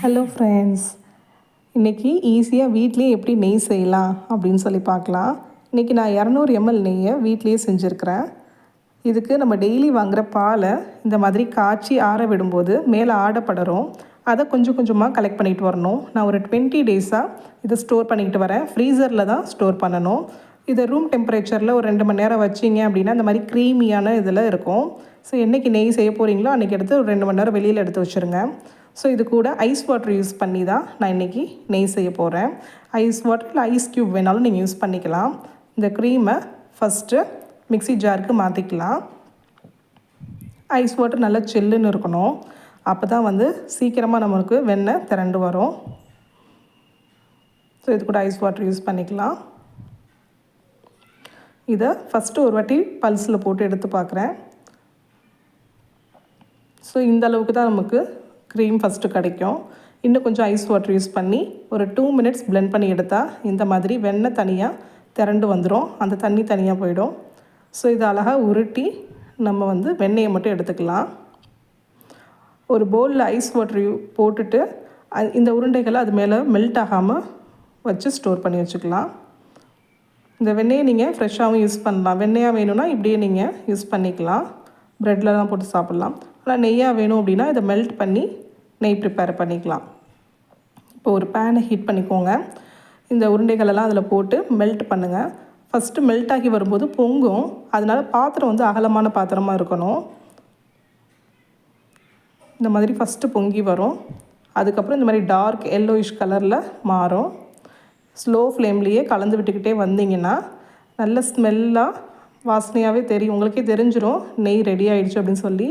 Hello friends இன்றைக்கி ஈஸியாக வீட்லேயே எப்படி நெய் செய்யலாம் அப்படின்னு சொல்லி பார்க்கலாம். இன்றைக்கி நான் இரநூறு எம்எல் நெய்யை வீட்லேயே செஞ்சுருக்கிறேன். இதுக்கு நம்ம டெய்லி வாங்குகிற பாலை இந்த மாதிரி காய்ச்சி ஆற விடும்போது மேலே ஆடப்படறோம் அதை கொஞ்சம் கொஞ்சமாக கலெக்ட் பண்ணிட்டு வரணும். நான் ஒரு டுவெண்ட்டி டேஸாக இதை ஸ்டோர் பண்ணிக்கிட்டு வரேன். ஃப்ரீசரில் தான் ஸ்டோர் பண்ணணும். இதை ரூம் டெம்பரேச்சரில் ஒரு ரெண்டு மணி நேரம் வச்சிங்க அப்படின்னா அந்த மாதிரி க்ரீமியான இதில் இருக்கும். ஸோ என்றைக்கு நெய் செய்ய போகிறீங்களோ அன்றைக்கி எடுத்து ஒரு ரெண்டு மணி நேரம் வெளியில் எடுத்து வச்சுருங்க. ஸோ இது கூட ஐஸ் வாட்டர் யூஸ் பண்ணி தான் நான் இன்றைக்கி நெய் செய்ய போகிறேன் ஐஸ் வாட்டர் இல்லை ஐஸ் க்யூப் வேணாலும் நீங்கள் யூஸ் பண்ணிக்கலாம். இந்த க்ரீமை ஃபஸ்ட்டு மிக்சி ஜாருக்கு மாற்றிக்கலாம் ஐஸ் வாட்டர் நல்லா சில்லுன்னு இருக்கணும். அப்போ தான் வந்து சீக்கிரமாக நம்மளுக்கு வெண்ணெய் திரண்டு வரும். ஸோ இது கூட ஐஸ் வாட்டர் யூஸ் பண்ணிக்கலாம். இதை ஃபஸ்ட்டு ஒரு வாட்டி பல்ஸில் போட்டு எடுத்து பார்க்குறேன் ஸோ இந்த அளவுக்கு தான் நமக்கு க்ரீம் ஃபஸ்ட்டு கிடைக்கும். இன்னும் கொஞ்சம் ஐஸ் வாட்டர் யூஸ் பண்ணி ஒரு டூ மினிட்ஸ் பிளெண்ட் பண்ணி எடுத்தால் இந்த மாதிரி வெண்ணெய் தனியாக திரண்டு வந்துடும் அந்த தண்ணி தனியாக போயிடும். ஸோ இதை அழகாக உருட்டி நம்ம வந்து வெண்ணெயை மட்டும் எடுத்துக்கலாம். ஒரு பவுலில் ஐஸ் வாட்டர் போட்டுட்டு இந்த உருண்டைகளை அது மேலே மெல்ட் ஆகாமல் வச்சு ஸ்டோர் பண்ணி வச்சுக்கலாம். இந்த வெண்ணெயை நீங்கள் ஃப்ரெஷ்ஷாகவும் யூஸ் பண்ணலாம். வெண்ணெயாக வேணும்னா இப்படியே நீங்கள் யூஸ் பண்ணிக்கலாம். ப்ரெட்லலாம் போட்டு சாப்பிட்லாம். ஆனால் நெய்யாக வேணும் அப்படின்னா இதை மெல்ட் பண்ணி நெய் ப்ரிப்பேர் பண்ணிக்கலாம். இப்போ ஒரு பேனை ஹீட் பண்ணிக்கோங்க. இந்த உருண்டைகளெல்லாம் அதில் போட்டு மெல்ட் பண்ணுங்கள் ஃபஸ்ட்டு மெல்ட் ஆகி வரும்போது பொங்கும். அதனால் பாத்திரம் வந்து அகலமான பாத்திரமாக இருக்கணும். இந்த மாதிரி ஃபஸ்ட்டு பொங்கி வரும். அதுக்கப்புறம் இந்த மாதிரி டார்க் எல்லோயிஷ் கலரில் மாறும். ஸ்லோ ஃப்ளேம்லேயே கலந்து விட்டுக்கிட்டே வந்தீங்கன்னா நல்ல ஸ்மெல்லாக வாசனையாகவே தெரியும். உங்களுக்கே தெரிஞ்சிடும் நெய் ரெடி ஆகிடுச்சு அப்படின்னு சொல்லி.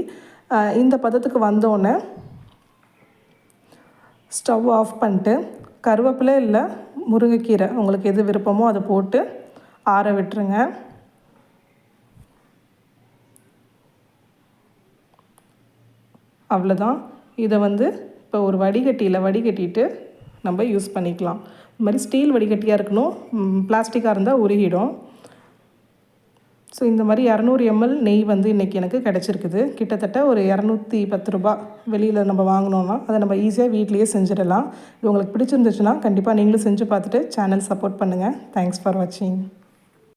இந்த பதத்துக்கு வந்தோடனே ஸ்டவ் ஆஃப் பண்ணிட்டு கருவேப்பிலை இல்லை முருங்கைக்கீரை உங்களுக்கு எது விருப்பமோ அதை போட்டு ஆற விட்டுருங்க. அவ்வளோதான். இதை வந்து இப்போ ஒரு வடிகட்டியில் வடிகட்டிட்டு நம்ம யூஸ் பண்ணிக்கலாம். இந்த மாதிரி ஸ்டீல் வடிகட்டியாக இருக்கணும். பிளாஸ்டிக்காக இருந்தால் உருகிடும். ஸோ இந்த மாதிரி இரநூறு எம்எல் நெய் வந்து இன்றைக்கி எனக்கு கிடச்சிருக்குது. கிட்டத்தட்ட ஒரு இரநூத்தி பத்து ரூபா வெளியில் நம்ம வாங்கினோன்னா அதை நம்ம ஈஸியாக வீட்லேயே செஞ்சிடலாம். இது உங்களுக்கு பிடிச்சிருந்துச்சுன்னா கண்டிப்பாக நீங்களும் செஞ்சு பார்த்துட்டு சேனல் சப்போர்ட் பண்ணுங்கள் தேங்க்ஸ் ஃபார் வாட்சிங்